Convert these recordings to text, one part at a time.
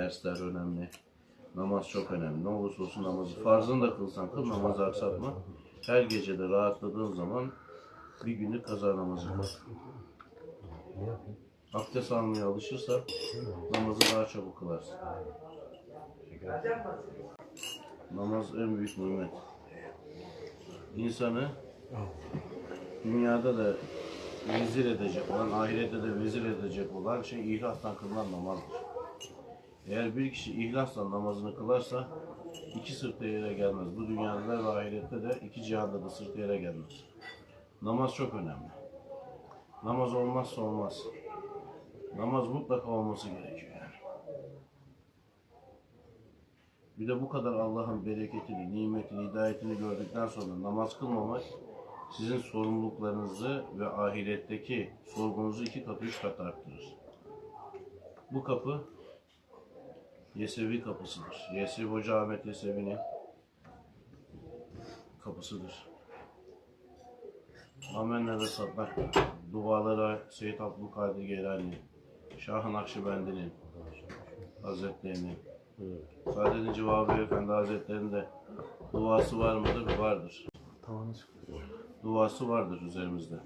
dersler önemli. Namaz çok önemli. Ne olursa olsun namazı. Farzını da kılsan kıl, namazı aksatma. Her gece de rahatladığın zaman bir günlük kaza namazı kıl. Abdest almaya alışırsa namazı daha çabuk kılarsın. Namaz en büyük nimet. İnsanı dünyada da vezir edecek olan, ahirette de vezir edecek olan şey ihlastan kılınan namazdır. Eğer bir kişi ihlasla namazını kılarsa iki sırtı yere gelmez. Bu dünyada da ve ahirette de iki cihanda da sırtı yere gelmez. Namaz çok önemli. Namaz olmazsa olmaz. Namaz mutlaka olması gerekiyor. Bir de bu kadar Allah'ın bereketini, nimetini, hidayetini gördükten sonra namaz kılmamak sizin sorumluluklarınızı ve ahiretteki sorgunuzu iki kat, üç kat arttırır. Bu kapı Yesevi kapısıdır. Yesevi Hoca Ahmet Yesevi'nin kapısıdır. Amenna ve Saddak dualara Seyyid Abdülkadir Geylani, Şah-ı Nakşibendi'nin Hazretlerinin, Saadettin Civabi Efendi Hazretleri'nin de duası var mıdır? Vardır. Tavanı çıkıyor. Duası vardır üzerimizde.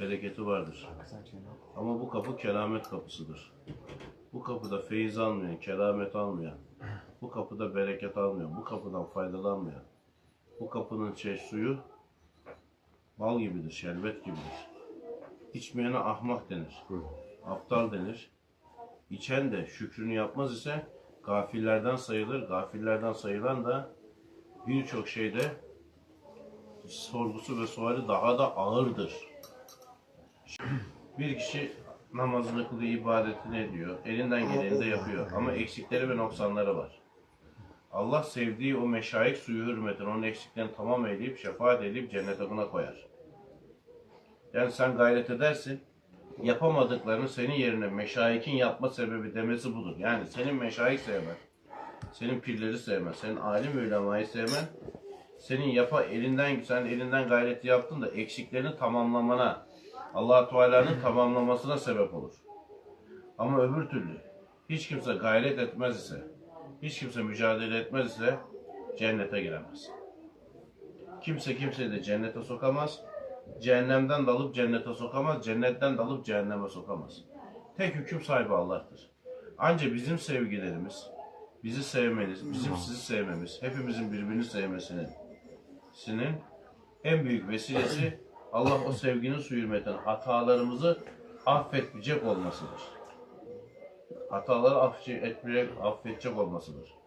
Bereketi vardır. Çiğne. Ama bu kapı keramet kapısıdır. Bu kapıda feyiz almayan, keramet almayan, bu kapıda bereket almayan, bu kapıdan faydalanmayan, bu kapının şey suyu bal gibidir, şerbet gibidir. İçmeyene ahmak denir, aptal denir. İçen de şükrünü yapmaz ise gafillerden sayılır. Gafillerden sayılan da birçok şeyde sorgusu ve suali daha da ağırdır. Bir kişi namazını kılıyor, ibadetini ediyor. Elinden geleni de yapıyor. Ama eksikleri ve noksanları var. Allah sevdiği o meşayik suyu hürmetine onun eksiklerini tamam edip, şefaat edip cennete buna koyar. Yani sen gayret edersin, yapamadıklarını senin yerine meşayikin yapma sebebi demesi budur. Yani senin meşayik sevmen, senin pirleri sevmen, senin alim ve ulemayı sevmen, senin yapa elinden sen elinden gayreti yaptın da eksiklerini tamamlamana, Allah Teala'nın tamamlamasına sebep olur. Ama öbür türlü hiç kimse gayret etmez ise, hiç kimse mücadele etmez ise cennete giremez. Kimse kimseyi de cennete sokamaz. Cehennemden dalıp cennete sokamaz, cennetten dalıp cehenneme sokamaz. Tek hüküm sahibi Allah'tır. Ancak bizim sevgilerimiz, bizi sevmeniz, bizim sizi sevmemiz, hepimizin birbirini sevmesinin sinin en büyük vesilesi Allah o sevginin su hürmetine hatalarımızı affetmeyecek olmasıdır. Hataları affedecek, affedecek olmasıdır.